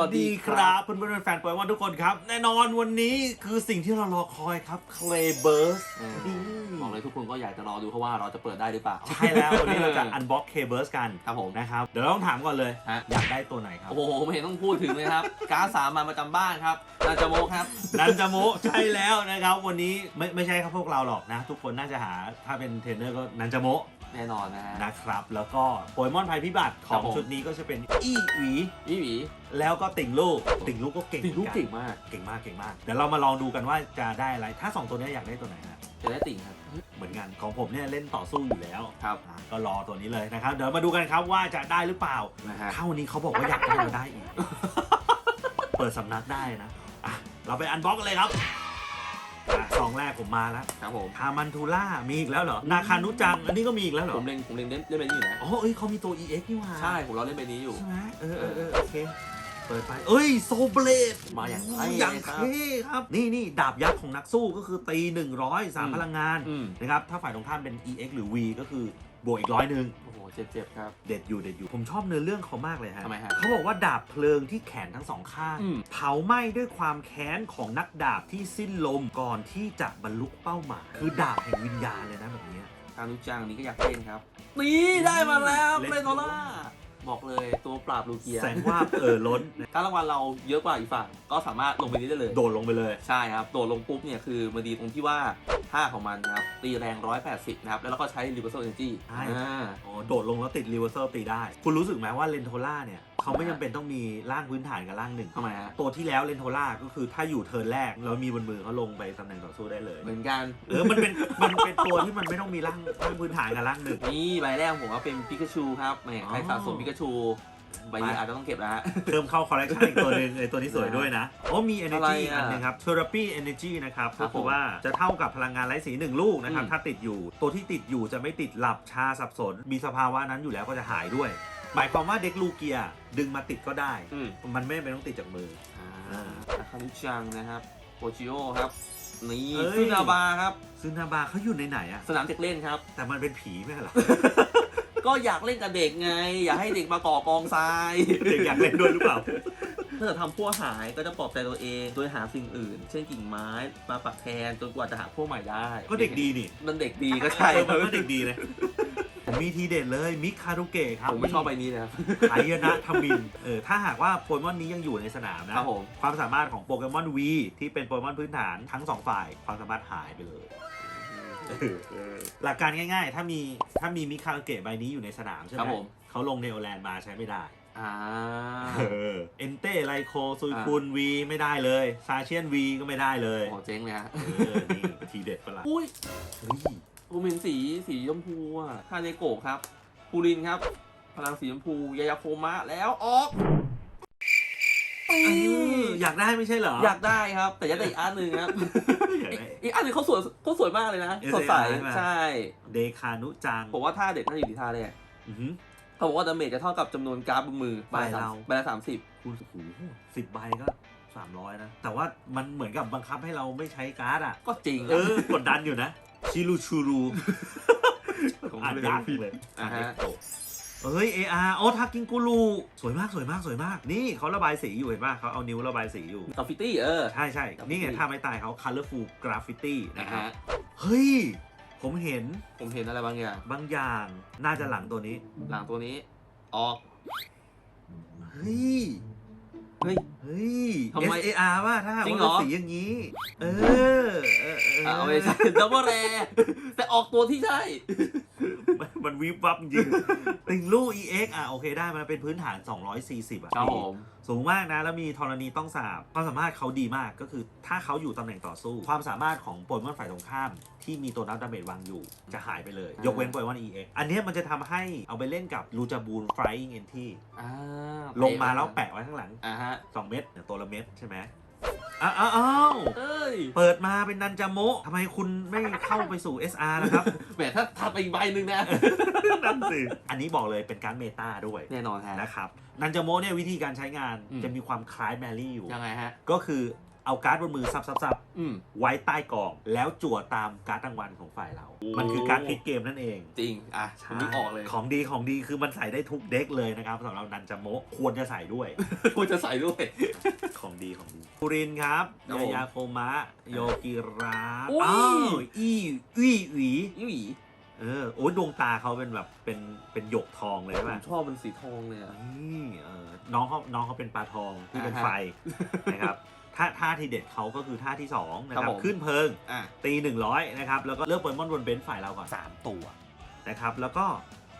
วัสดีครับเพื่อนๆแฟนๆโปเกมอนทุกคนครับ แน่นอนวันนี้คือสิ่งที่เรารอคอยครับ Clay Burst เออบอกเลยทุกคนก็อยากจะรอดูเพราะว่าเราจะเปิดได้หรือเปล่า ใช่แล้ว วันนี้เราจะ unbox Clay Burst กันครับผมนะครับ เดี๋ยวเราต้องถามก่อนเลยฮะ อยากได้ตัวไหนครับ โอ้โหไม่เห็นต้องพูดถึงเลยครับ การดสามมาประจำบ้านครับนาจาโมครับ นันจาโมใช่แล้วนะครับ วันนี้ไม่ไม่ใช่ครับพวกเราหรอกนะ ทุกคนน่าจะหาถ้าเป็นเทรนเนอร์ก็นันจาโม แน่นอนนะฮะ นะครับ แล้วก็โปเกมอนภัยพิบัติขครัอบงผม ชุดนี้ก็จะเป็นอีหวียี่หวีแล้วก็ติ่งลูก ติ่งลูกก็เก่งติดลูกหมือนเก่งมากเก่งมากเก่งมาก เดี๋ยวเรามาลองดูกันว่าจะได้อะไร ถ้าสองตัวนี้อยากได้ตัวไหนฮะจะได้ติ่งครับ เหมือนกันของผมเนี่ยเล่นต่อสู้อยู่แล้วครับ อะก็รอตัวนี้เลยนะครับ เดี๋ยวมาดูกันครับว่าจะได้หรือเปล่า นะฮะ ถ้าวันนี้เขาบอกว่าอยากได้เราได้อีก เปิดสำนักได้นะ อะ เราไปอันบ็อกกันเลยครับ อะซองแรกผมมาแล้วครับผมคามันทูล่ามีอีกแล้วเหรอนาคานุจังอันนี้ก็มีอีกแล้วเหรผอมเล่นผมเล่นเล่นเล่นใบนี้อยู่นะอ๋อเอ้ยเขามีตัว EX นี่หว่าใช่ผมรอเล่นใบนี้อยู่ ใช่ไหมเออเออเออโอเคเปิดไปเอ้ยโซเบลดมาอย่างเท่อย่างครับเท่ครับ นี่นี่ดาบยักษ์ของนักสู้ก็คือตี 100 3 พลังงานอืม นะครับถ้าฝ่ายตรงข้ามเป็น EX หรือ V ก็คือ บวกอีกร้อยหนึ่งโอ้โหเจ็บเจ็บครับ เด็ดอยู่เด็ดอยู่ผมชอบเนื้อเรื่องเขามากเลยฮะทำไมฮะเขาบอกว่าดาบเพลิงที่แขนทั้งสองข้าง อืม เผาไหม้ด้วยความแค้นของนักดาบที่สิ้นลมก่อนที่จะบรรลุเป้าหมายคือดาบแห่งวิญญาณเลยนะแบบเนี้ยคานุจังนี้ก็อยากเล่นครับ นี่ได้มาแล้วเล่นเล่นโทล่า บอกเลยตัวปราบลูเกียแสงว่าบเออล้น ถ้ารางวัลเราเยอะกว่าอีกฝั่งก็สามารถลงไปนี้ได้เลย โดดลงไปเลย ใช่ครับ โดดลงปุ๊บเนี่ยคือมันดีตรงที่ว่าท่าของมันนะครับตีแรง 180 นะครับ แล้วเราก็ใช้ Reversal Energy ใช่ อ่าอ๋อโดดลงแล้วติดรีเวอร์เซอร์ตีได้ คุณรู้สึกไหมว่าเลนโทล่าเนี่ยเขาไม่จำเป็นต้องมีร่างพื้นฐานกับร่างหนึ่งทำไมฮะตัวที่แล้วเลนโทล่าก็คือถ้าอยู่เทิร์นแรกแล้วมีบนมือเขาลงไปตำแหน่งต่อสู้ได้เลย เหมือนกันเออมันเป็นมันเป็นตัวที่มันไม่ต้องมีร่างร่างพื้นฐานกับร่างหนึ่ง นี่ใบแรกผมว่าเป็นปิกาชูครับแหมใครอ๋อสะสมปิกาชูใบนี้ไปอาจจะต้องเก็บแล้วฮะ เพิ่มเข้าคอลเลคชันอีกตัวหนึ่งไอตัวนี้สวยด้วยนะโอ้มี อะไร energy อะอันหนึงครับ therapy energy นะครับครัก็บคือว่าจะเท่ากับพลังงานไร้สีหนึ่งลูกนะครับ อืม ถ้าติดอยู่ ตัวที่ติดอยู่จะไม่ติดหลับชาสับสน มีสภาวะนั้นอยู่แล้วก็จะหายด้วย หมายความว่าเด็กลูเกียดึงมาติดก็ได้ อืมมันไม่เป็นต้องติดจากมือ อ่าอาคารุจังนะครับโปจิโอครับ นี่เอ้ย ซึนาบาครับ ซึนาบาเขาอยู่ในไหนอะสนามเด็กเล่นครับ แต่มันเป็นผีไม่ใช่เหรอ ก็อยากเล่นกับเด็กไง อยากให้เด็กมาก่อกองทรายเด็กอยากเล่นด้วยหรือเปล่า ถ้าเกิดทำพวกหายก็จะปลอบใจตัวเอง โดยหาสิ่งอื่น เช่นกิ่งไม้มาปักแทนจนกว่าจะหาพวกใหม่ได้ก็เด็กดีนี่มันเด็กดีก็ใช่เออมันก็เด็กดีเลยผ มมีทีเด็ดเลยมิคารุเกะครับผมไม่ชอบใบนี้นะครับไายนะทมินเออถ้าหากว่าโปเกมอนนี้ยังอยู่ในสนามนะครับผม ความสามารถของโปเกมอนวีที่เป็นโปเกมอนพื้นฐานทั้งสองฝ่าย ความสามารถหายไปเลยหลักการง่าย ๆ ถ้ามีถ้ามีมิคารุเกะใบนี้อยู่ในสนามใช่ไหครัมบผม เขาลงเนโอแลนด์มาใช้ไม่ได้ อ่าเออเอนเต้ไลโคซุยคุนวีไม่ได้เลย ซาเชียนวีก็ไม่ได้เลยโอ้เจ๊งเลยฮะเออนี่ทีเด็ดปะล่ะอุ้ยเฮ้ย ผมเห็นสีสีชมพูอะคาเนโกะครับปูรินครับ พลังสีชมพูยายาโคมะแล้วออกเอออยากได้ไม่ใช่เหรอ อยากได้ครับ แต่อยากได้อีกอันหนึ่งครับ อยากอีกได้ อีกอันหนึ่งเขาสวยเขาสวยมากเลยนะ SAR สดใสใช่ไหม ใช่ เดคานุจังผมว่าท่าเด็ดน่าจะอยู่ที่ท่าแรกอือหือ เขาบอกว่าดาเมจจะเท่ากับจำนวนกราฟบนมือใบเรา ใบละสามสิบคูณโอ้โหสิบใบก็สามร้อยนะ แต่ว่ามันเหมือนกับบังคับให้เราไม่ใช้การ์ดอะ ก็จริงเออกดดันอยู่นะ ชิรูชูรูผมอ่านเลยยากเลยอ่าฮะ เอ้ย AR โอ้ทากิงกูรูสวยมากสวยมากสวยมาก นี่เขาระบายสีอยู่เห็นป่ะเขาเอานิ้วระบายสีอยู่ กราฟฟิตี้เออ ใช่ใช่ Graffiti นี่ไงท่าไม่ตายเขา colorful graffiti นะนะครับฮะ เฮ้ย ผมเห็นผมเห็นอะไรบางอย่าง บางอย่างน่าจะหลังตัวนี้ หลังตัวนี้ ออก เฮ้ย เฮ้ย เฮ้ย ทำไม SAR ว่าถ้าหากจริงว่าเหรอเป็นสีอย่างนี้ เออ เออ เอออ่าไม่ใช่ดับเบิลแรแต่ออกตัวที่ใช่ มันมันวิบวับจริง ติงลู่ EX อะโอเคได้มาเป็นพื้นฐาน 240 อะครับผมสูงมากนะ แล้วมีธรณีต้องสาบความสามารถเขาดีมากก็คือถ้าเขาอยู่ตำแหน่งต่อสู้ ความสามารถของโปเกมอนฝ่ายตรงข้าม ที่มีตัวนับดาเมจวางอยู่ จะหายไปเลยอ่ายยกเว้นโปเกมอน EX อันเนี้ยมันจะทำให้เอาไปเล่นกับลูจาบูน Flying Entity อ่าลงมาแล้วแปะไว้ข้างหลังอ่าฮะ2เม็ดเนี่ยตัวละเม็ดใช่ไหม อ้าวอ้าวอ้าวเอ้ยเปิดมาเป็นนันจาโมะทำไมคุณไม่เข้าไปสู่ SR ล่ะครับ แหมถ้าทับไปอีกใบหนึ่งนะ นั่นสิอันนี้บอกเลยเป็นการเมตาด้วยแน่นอนฮะ นะครับนันจาโมะเนี่ยวิธีการใช้งานอืม จะมีความคล้ายแมรี่อยู่ ยังไงฮะ ก็คือ เอาการ์ดบนมือซับซับซับอืม ไว้ใต้กอง แล้วจั่วตามการ์ดรางวัลของฝ่ายเราโอ้มันคือการ์ดพลิกเกมนั่นเองจริง อะผมนึกออกเลยของดีของดีคือมันใส่ได้ทุกเด็กเลยนะครับสำหรับนันจาโมะควรจะใส่ด้วย ควรจะใส่ด้วย ของดีของดีคูรินครับครับยาผมยาโคมะ โยกิราอุ้ย อ้าวอีอีหวีอีหวีเออโอ้ยดวงตาเขาเป็นแบบเป็นเป็นหยกทองเลยใช่ผไหมมชอบมันสีทองเลยอะ นี่เออ น้องเขาน้องเขาเป็นปลาทองที่เป็นอ่าฮะไฟนะครับท่าท่าทีเด็ดเขาก็คือท่าที่สองนะคครัรับบผม ขึ้นเพิงอะตี100นะครับแล้วก็เลือกโปเกมอนบนเบนซ์ฝ่ายเราก่อน3ตัว นะครับแล้วก็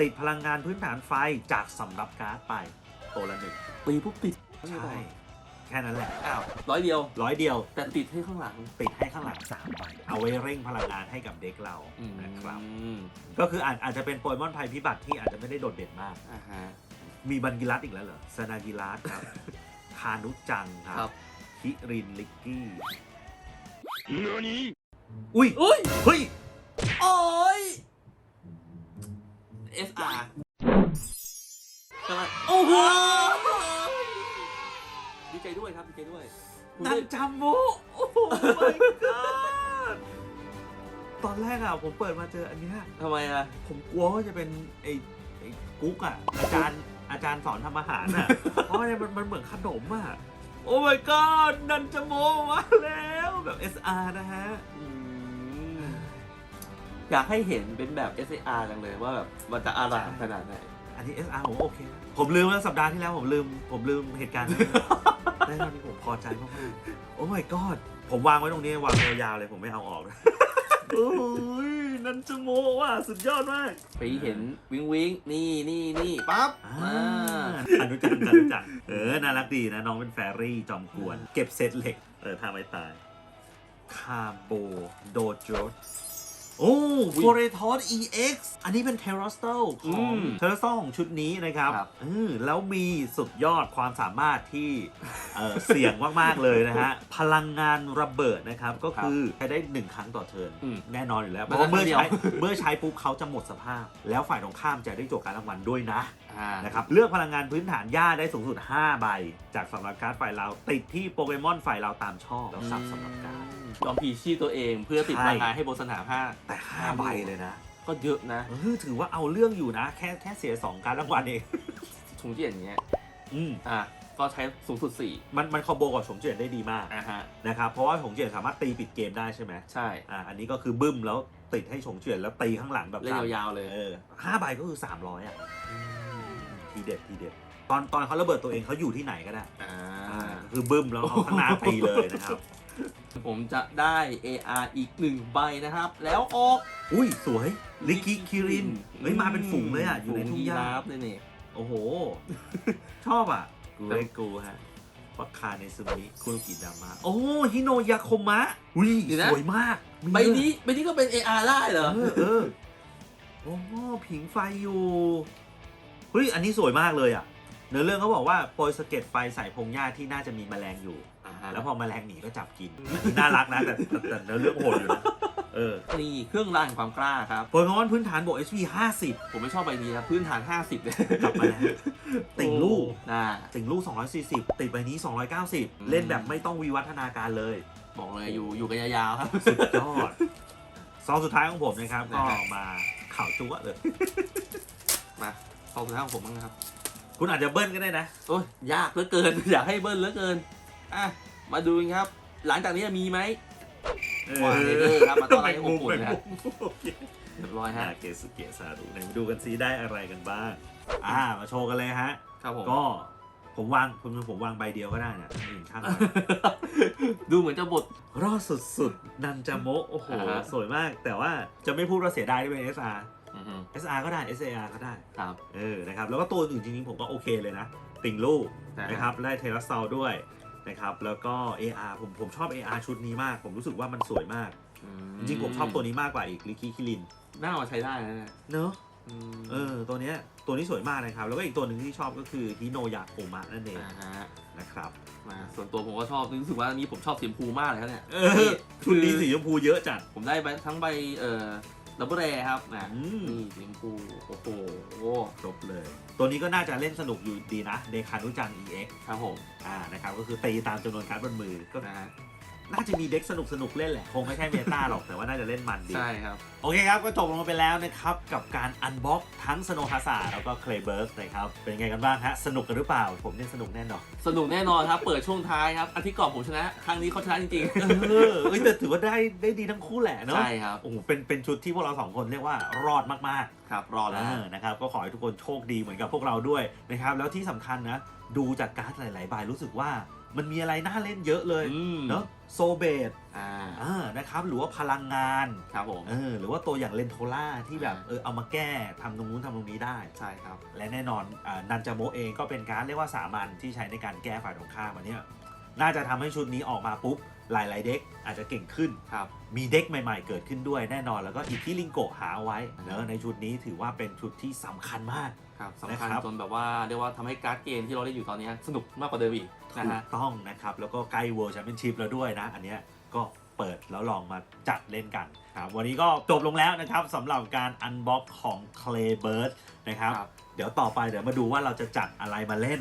ติดพลังงานพื้นฐานไฟจากสำรับการ์ดไปตัวละหนึ่งตีปุ๊บติดใช่แค่นั้นแหละอ้าวร้อยเดียว ร้อยเดียวแต่ติดให้ข้างหลังติดให้ข้างหลัง3ใบเอาไว้เร่งพลังงานให้กับเด็กเรานะครับ อืมก็คืออาจอาจจะเป็นโปเกมอนภัยพิบัติที่อาจจะไม่ได้โดดเด่นมาก อ่าฮะ มีบันกิรัสอีกแล้วเหรอสนากิรัสครับ คานุจังคครัรับ บคิรินลิกกี้何อุ้ย อุ้ย เฮ้ย โอ้ย SR ใช่ไหมโอ้โหดีใจด้วยครับดีใจด้วยคุณนัได้นจำโมโอ้โห my god ตอนแรกอะผมเปิดมาเจออันเนี้ยทำไมอะ ผมกลัวว่าจะเป็นไอ้ไอ้กุ๊กอะอาจารย์ อาจารย์สอนทำอาหารอะ เพราะเนี่ยมันมันเหมือนขนมอะ โอ้ my god นันจำโมมาแล้วแบบ SR นะฮะอืมอยากให้เห็นเป็นแบบ SAR จังเลยว่าแบบมันจะอารามขนาดไหน อันนี้ SR ผมว่าโอเคนะผมลืมแล้วสัปดาห์ที่แล้วผมลืม ผมลืมเหตุการณ์นั้นได้ตอนนี้ผมพอใจมากๆโอ้ my god ผมวางไว้ตรงนี้วางยาวๆเลยผมไม่เอาออก โอ้ย นันจโมว่ะสุดยอดมากไปเห็นวิงวิงนี่นี่นี่ปั๊บอ่าอ่าอนุจักรอนุจักรเออน่ารักดีนะ น้องเป็นแฟรี่จอมกวน เก็บเศษเหล็ก เออท่าไม่ตายคาโบโดโจ โอ้โฟเรทอส EX อันนี้เป็นเทอร์สโตของเทอร์สโตของชุดนี้นะครับครับเออแล้วมีสุดยอดความสามารถที่เออเสี่ยงมาก ๆ เลยนะฮะ พลังงานระเบิดนะครับ ก็คือใช้ได้หนึ่งครั้งต่อเทิร์นอืมแน่นอนอยู่แล้วเพมันราะว่าเมื่อได้ครั้ใช้งเดียว เมื่อใช้ปุ๊บเขาจะหมดสภาพ แล้วฝ่ายตรงข้ามจะได้โจทย์การรางวัลด้วยนะอ่านะครับเลือกพลังงานพื้นฐานหญ้าได้สูงสุด 5 ใบ จากสำหรับการ์ดฝ่ายเรา ติดที่โปเกมอนฝ่ายเราตามชอบแล้วสับสำหรับการดยอมพีชีพตัวเองเพื่อติดใช่พลังงานให้บนสนามห้าแต่ 5 ใบเลยนะ ก็เยอะนะเออถือว่าเอาเรื่องอยู่นะ แค่แค่เสีย 2 การดรางวัลเองชงเจียนอย่างเงี้ยอืมอะก็ใช้สูงสุดสี่มันมันคอมโบกับฉงเจียนได้ดีมากอะฮะนะครับเพราะว่าฉงเจียนสามารถตีปิดเกมได้ใช่ไหมใช่อ่าอันนี้ก็คือบึ้มแล้วติดให้ฉงเจียนแล้วตีข้างหลังแบบเล่นยาวๆเลยเออห้าใบก็คือ 300อะ ทีเด็ดทีเด็ดตอนตอนเขาระเบิดตัวเองเขาอยู่ที่ไหนก็ได้อ่าอ่าคือบึ้มแล้วเอาข้างหน้าตีเลยนะครับ ผมจะได้ AR อีกหนึ่งใบนะครับ แล้วออกอุ้ยสวยลิกิคิรินเฮ้ยมาเป็นฝูงเลยอะอยู่ในทุ่งหญ้า ฝูยีรฟเลยนี่โอ้โห ชอบอะ กูเรกูฮะปักคาในซึมิคุโรกิดามะ โอ้ฮิโนยาโคมะอุ้ยเดี๋ยวนะ สวยมากมีใบนี้ใบนี้ก็เป็น AR ได้เหรเอออเออโอ้โหผิงไฟอยู่ เฮ้ยอันนี้สวยมากเลยอะเนื้อเรื่องเขาบอกว่าโปรยสะเก็ดไฟใส่พงหญ้าที่น่าจะมีแมลงอยู่อ่าฮะแล้วพอแมลงหนีก็จับกิน น่ารักนะแต่แต่แต่เนื้อเรื่องโหดอยู่นะเออนี่เครื่องรางแห่งความกล้าครับโปเกมอนพื้นฐานบวก HP 50 ผมไม่ชอบใบนี้นะพื้นฐาน 50เลยกลับมาแล้วติ่งลูกน่าติ่งลูก 240 ติดใบนี้ 290 เล่นแบบไม่ต้องวิวัฒนาการเลย บอกเลยอยู่อยู่กันยาวๆครับสุดยอดซองสุดท้ายของผมนะครับก็นะฮะมาข่าวจั๊วเลยมา เข้าสุดท้ายของผมบ้างนะครับ คุณอาจจะเบิ้ลก็ได้นะ โอ้ยยากเหลือเกิน อยากให้เบิ้ลเหลือเกินอะมาดูกันครับ หลังจากนี้จะมีไหมวางเลเดอร์ครับมาต้อนรับให้อบอุ่นนะครับโอเคเรียบร้อยอ่าฮะเกสุเกะซารุไหนมาดูกันซิได้อะไรกันบ้าง อ่ามาโชว์กันเลยฮะครับผมก็ผมวางผมผมวางใบเดียวก็ได้เนี่ยหนึ่งช่างมันดูเหมือนจะบทรอดสุดๆ นันจาโมะโอ้โหอ่าฮะสวยมาก แต่ว่าจะไม่พูดว่าเสียดายที่เป็น SR อือฮึ SR ก็ได้ SAR ก็ได้ครับ เออนะครับแล้วก็ตัวอื่นจริงๆผมก็โอเคเลยนะ ติ่งลูกนะฮะ นะครับได้เทเลสซลด้วยนะครับแล้วก็ AR ผมผมชอบ AR ชุดนี้มาก ผมรู้สึกว่ามันสวยมาก จริงๆผมชอบตัวนี้มากกว่าอีกลิคิคิลินน่าเอามาใช้ได้นะเนี่ยเนอะอืมเออตัวเนี้ยตัวนี้สวยมากนะครับ แล้วก็อีกตัวหนึ่งที่ชอบก็คือฮิโนยาโคมะนั่นเองอ่าฮะนะครับ มาส่วนตัวผมก็ชอบรู้สึกว่าอันนี้ผมชอบสีชมพูมากเลยครับเนี่ยเออชุดนี้สีชมพูเยอะจัด ผมได้ใบทั้งใบเอ่อ ดับเบิลแรครับนะอืมนี่สีชมพูโอ้โหครบเลย ตัวนี้ก็น่าจะเล่นสนุกอยู่ดีนะเดคานุจัง EX ครับผม อ่านะครับก็คือตีตามจำนวนการ์ดบนมือก็นะฮะ น่าจะมีเด็กสนุกสนุกๆเล่นแหละ คงไม่ใช่เมตาหรอกแต่ว่าน่าจะเล่นมันดี ใช่ครับ โอเคครับ ก็จบลงไปแล้วนะครับ กับการอันบ็อกทั้งสโนฮาซาแล้วก็เคลเบิร์สนะครับ เป็นไงกันบ้างฮะ สนุกกันหรือเปล่า ผมเนี่ยสนุกแน่นอนสนุกแน่นอนครับ เปิดช่วงท้ายครับอาทิตย์ก่อนผมชนะ ครั้งนี้เขาชนะจริงเออเอ้ยแต่ถือว่าได้ได้ดีทั้งคู่แหละๆเนาะใช่ครับโอ้โหเป็นเป็นชุดที่พวกเราสองคนเรียกว่ารอดมากๆครับรอแล้วเออนะครับก็ขอให้ทุกคนโชคดีเหมือนกับพวกเราด้วยนะครับแล้วที่สำคัญนะดูจากการ์ดหลาย ๆ ใบรู้สึกว่า มันมีอะไรน่าเล่นเยอะเลยอืมเนาะโซเบตอ่าอ่านะครับหรือว่าพลังงานครับผมเออหรือว่าตัวอย่างเลนโทล่าที่แบบอ่าเออเอามาแก้ทำตรงนู้นทำตรงนี้ได้ใช่ครับ และแน่นอนอ่านันจาโมะเองก็เป็นการดเรียกว่าสามัญที่ใช้ในการแก้ฝ่ายตรงข้ามอันเนี้ยน่าจะทำให้ชุดนี้ออกมาปุ๊บ หลายๆเด็กอาจจะเก่งขึ้น ครับ มีเด็กใหม่ ๆ เกิดขึ้นด้วยแน่นอน แล้วก็อีกที่ลิงโกะหาเอาไว้เนอะในชุดนี้ถือว่าเป็นชุดที่สำคัญมาก ครับสำคัญนะครับ จนแบบว่าเรียกว่าทำให้การ์ดเกมที่เราเล่นอยู่ตอนนี้สนุกมากกว่าเดิมอีกนะถูฮะ กต้องนะครับ แล้วก็ใกล้ World Championship แล้วด้วยนะ อันเนี้ยก็ เปิดแล้วลองมาจัดเล่นกันครับวันนี้ก็จบลงแล้วนะครับสำหรับการอันบ็อกของ Clay Bird นะครับครับ เดี๋ยวต่อไปเดี๋ยวมาดูว่าเราจะจัดอะไรมาเล่น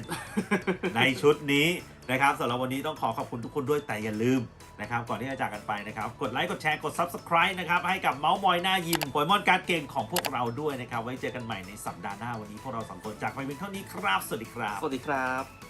ในชุดนี้นะครับสำหรับวันนี้ต้องขอขอบคุณทุกคนด้วยแต่อย่าลืมนะครับก่อนที่จะจากกันไปนะครับ กดไลค์กดแชร์กด Subscribe นะครับให้กับเมาส์มอยหน้ายิมโปเกมอนการ์ดเกมของพวกเราด้วยนะครับไว้เจอกันใหม่ในสัปดาห์หน้าวันนี้พวกเราสองคนจากไปเพียงเท่านี้ครับสวัสดีครับ สวัสดีครับ